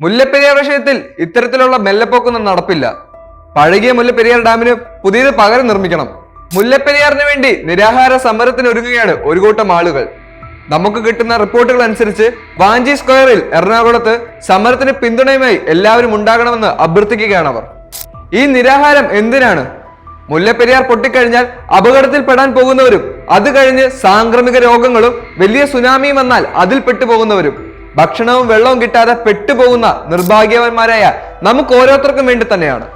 മുല്ലപ്പെരിയാർ വിഷയത്തിൽ ഇത്തരത്തിലുള്ള മെല്ലപ്പോക്കൊന്നും നടപ്പില്ല. പഴകിയ മുല്ലപ്പെരിയാർ ഡാമിന് പുതിയത് പകരം നിർമ്മിക്കണം. മുല്ലപ്പെരിയാറിന് വേണ്ടി നിരാഹാര സമരത്തിന് ഒരുങ്ങുകയാണ് ഒരു കൂട്ടം ആളുകൾ. നമുക്ക് കിട്ടുന്ന റിപ്പോർട്ടുകൾ അനുസരിച്ച് വാഞ്ചി സ്ക്വയറിൽ എറണാകുളത്ത് സമരത്തിന് പിന്തുണയുമായി എല്ലാവരും ഉണ്ടാകണമെന്ന് അഭ്യർത്ഥിക്കുകയാണ് അവർ. ഈ നിരാഹാരം എന്തിനാണ്? മുല്ലപ്പെരിയാർ പൊട്ടിക്കഴിഞ്ഞാൽ അപകടത്തിൽപ്പെടാൻ പോകുന്നവരും അത് കഴിഞ്ഞ് സാംക്രമിക രോഗങ്ങളും വലിയ സുനാമിയും വന്നാൽ അതിൽ പെട്ടുപോകുന്നവരും ഭക്ഷണവും വെള്ളവും കിട്ടാതെ പെട്ടുപോകുന്ന നിർഭാഗ്യവന്മാരായ നമുക്ക് ഓരോരുത്തർക്കും വേണ്ടി തന്നെയാണ്.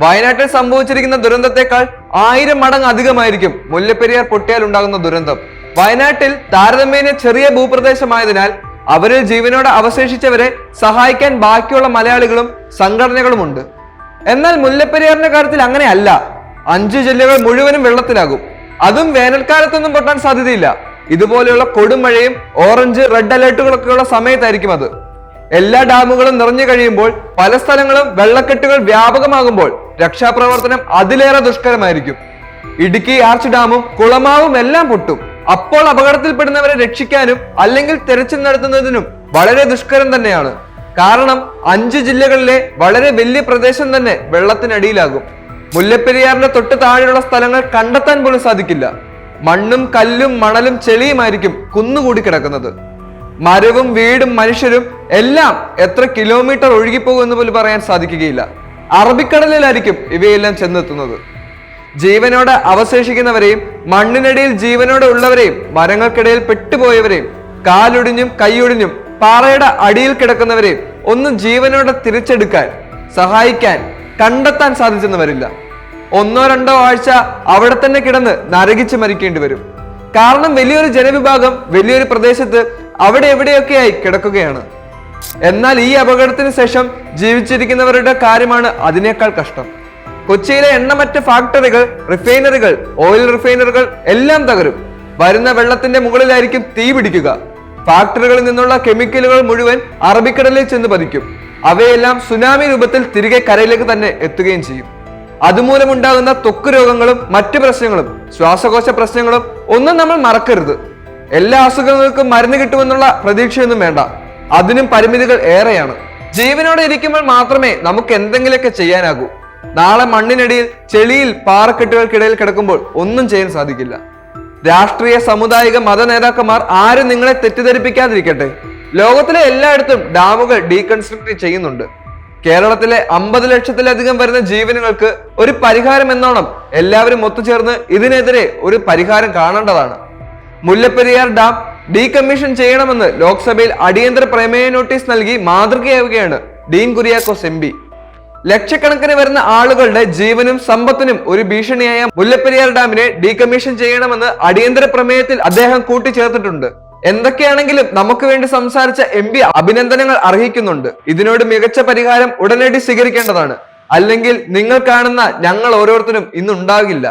വയനാട്ടിൽ സംഭവിച്ചിരിക്കുന്ന ദുരന്തത്തെക്കാൾ ആയിരം മടങ്ങ് അധികമായിരിക്കും മുല്ലപ്പെരിയാർ പൊട്ടിയാൽ ഉണ്ടാകുന്ന ദുരന്തം. വയനാട്ടിൽ താരതമ്യേന ചെറിയ ഭൂപ്രദേശമായതിനാൽ അവരിൽ ജീവനോടെ അവശേഷിച്ചവരെ സഹായിക്കാൻ ബാക്കിയുള്ള മലയാളികളും സംഘടനകളുമുണ്ട്. എന്നാൽ മുല്ലപ്പെരിയാറിന്റെ കാര്യത്തിൽ അങ്ങനെയല്ല. അഞ്ചു ജില്ലകൾ മുഴുവനും വെള്ളത്തിലാകും. അതും വേനൽക്കാലത്തൊന്നും പൊട്ടാൻ സാധ്യതയില്ല. ഇതുപോലെയുള്ള കൊടുമഴയും ഓറഞ്ച് റെഡ് അലേർട്ടുകളൊക്കെയുള്ള സമയത്തായിരിക്കും അത്. എല്ലാ ഡാമുകളും നിറഞ്ഞു കഴിയുമ്പോൾ പല സ്ഥലങ്ങളും വെള്ളക്കെട്ടുകൾ വ്യാപകമാകുമ്പോൾ രക്ഷാപ്രവർത്തനം അതിലേറെ ദുഷ്കരമായിരിക്കും. ഇടുക്കി ആർച്ച് ഡാമും കുളമാവും എല്ലാം പൊട്ടും. അപ്പോൾ അപകടത്തിൽപ്പെടുന്നവരെ രക്ഷിക്കാനും അല്ലെങ്കിൽ തെരച്ചിൽ നടത്തുന്നതിനും വളരെ ദുഷ്കരം തന്നെയാണ്. കാരണം അഞ്ച് ജില്ലകളിലെ വളരെ വലിയ പ്രദേശം തന്നെ വെള്ളത്തിനടിയിലാകും. മുല്ലപ്പെരിയാറിന്റെ തൊട്ട് താഴെയുള്ള സ്ഥലങ്ങൾ കണ്ടെത്താൻ പോലും സാധിക്കില്ല. മണ്ണും കല്ലും മണലും ചെളിയുമായിരിക്കും കുന്നുകൂടി കിടക്കുന്നത്. മരവും വീടും മനുഷ്യരും എല്ലാം എത്ര കിലോമീറ്റർ ഒഴുകിപ്പോകും എന്ന് പോലും പറയാൻ സാധിക്കുകയില്ല. അറബിക്കടലിലായിരിക്കും ഇവയെല്ലാം ചെന്നെത്തുന്നത്. ജീവനോടെ അവശേഷിക്കുന്നവരെയും മണ്ണിനടിയിൽ ജീവനോടെ ഉള്ളവരെയും മരങ്ങൾക്കിടയിൽ പെട്ടുപോയവരെയും കാലൊടിഞ്ഞും കൈയൊടിഞ്ഞും പാറയുടെ അടിയിൽ കിടക്കുന്നവരെയും ഒന്നും ജീവനോടെ തിരിച്ചെടുക്കാൻ സഹായിക്കാൻ കണ്ടെത്താൻ സാധിച്ചെന്ന് വരില്ല. ഒന്നോ രണ്ടോ ആഴ്ച അവിടെ തന്നെ കിടന്ന് നരകിച്ച് മരിക്കേണ്ടി വരും. കാരണം വലിയൊരു ജനവിഭാഗം വലിയൊരു പ്രദേശത്ത് അവിടെ എവിടെയൊക്കെയായി കിടക്കുകയാണ്. എന്നാൽ ഈ അപകടത്തിന് ശേഷം ജീവിച്ചിരിക്കുന്നവരുടെ കാര്യമാണ് അതിനേക്കാൾ കഷ്ടം. കൊച്ചിയിലെ എണ്ണമറ്റ ഫാക്ടറികൾ റിഫൈനറികൾ ഓയിൽ റിഫൈനറുകൾ എല്ലാം തകരും. വരുന്ന വെള്ളത്തിന്റെ മുകളിലായിരിക്കും തീ പിടിക്കുക. ഫാക്ടറികളിൽ നിന്നുള്ള കെമിക്കലുകൾ മുഴുവൻ അറബിക്കടലിൽ ചെന്ന് പതിക്കും. അവയെല്ലാം സുനാമി രൂപത്തിൽ തിരികെ കരയിലേക്ക് തന്നെ എത്തുകയും ചെയ്യും. അതുമൂലമുണ്ടാകുന്ന തൊക്ക് രോഗങ്ങളും മറ്റു പ്രശ്നങ്ങളും ശ്വാസകോശ പ്രശ്നങ്ങളും ഒന്നും നമ്മൾ മറക്കരുത്. എല്ലാ അസുഖങ്ങൾക്കും മരുന്ന് കിട്ടുമെന്നുള്ള പ്രതീക്ഷയൊന്നും വേണ്ട. അതിനും പരിമിതികൾ ഏറെയാണ്. ജീവനോടെ ഇരിക്കുമ്പോൾ മാത്രമേ നമുക്ക് എന്തെങ്കിലുമൊക്കെ ചെയ്യാനാകൂ. നാളെ മണ്ണിനടിയിൽ ചെളിയിൽ പാറക്കെട്ടുകൾക്കിടയിൽ കിടക്കുമ്പോൾ ഒന്നും ചെയ്യാൻ സാധിക്കില്ല. രാഷ്ട്രീയ സാമുദായിക മത നേതാക്കന്മാർ ആരും നിങ്ങളെ തെറ്റിദ്ധരിപ്പിക്കാതിരിക്കട്ടെ. ലോകത്തിലെ എല്ലായിടത്തും ഡാമുകൾ ഡീകൺസ്ട്രക്ട് ചെയ്യുന്നുണ്ട്. കേരളത്തിലെ അമ്പത് ലക്ഷത്തിലധികം വരുന്ന ജീവനുകൾക്ക് ഒരു പരിഹാരം എന്നോണം എല്ലാവരും ഒത്തുചേർന്ന് ഇതിനെതിരെ ഒരു പരിഹാരം കാണേണ്ടതാണ്. മുല്ലപ്പെരിയാർ ഡാം ഡീകമ്മീഷൻ ചെയ്യണമെന്ന് ലോക്സഭയിൽ അടിയന്തര പ്രമേയ നോട്ടീസ് നൽകി മാതൃകയാവുകയാണ് ഡീൻ കുര്യാക്കോസ് എം പി. ലക്ഷക്കണക്കിന് വരുന്ന ആളുകളുടെ ജീവനും സമ്പത്തിനും ഒരു ഭീഷണിയായ മുല്ലപ്പെരിയാർ ഡാമിനെ ഡീകമ്മീഷൻ ചെയ്യണമെന്ന് അടിയന്തര പ്രമേയത്തിൽ അദ്ദേഹം കൂട്ടിച്ചേർത്തിട്ടുണ്ട്. എന്തൊക്കെയാണെങ്കിലും നമുക്ക് വേണ്ടി സംസാരിച്ച എം പി അഭിനന്ദനങ്ങൾ അർഹിക്കുന്നുണ്ട്. ഇതിനോട് മികച്ച പരിഹാരം ഉടനടി സ്വീകരിക്കേണ്ടതാണ്. അല്ലെങ്കിൽ നിങ്ങൾ കാണുന്ന ഞങ്ങൾ ഓരോരുത്തരും ഇന്നുണ്ടാകില്ല.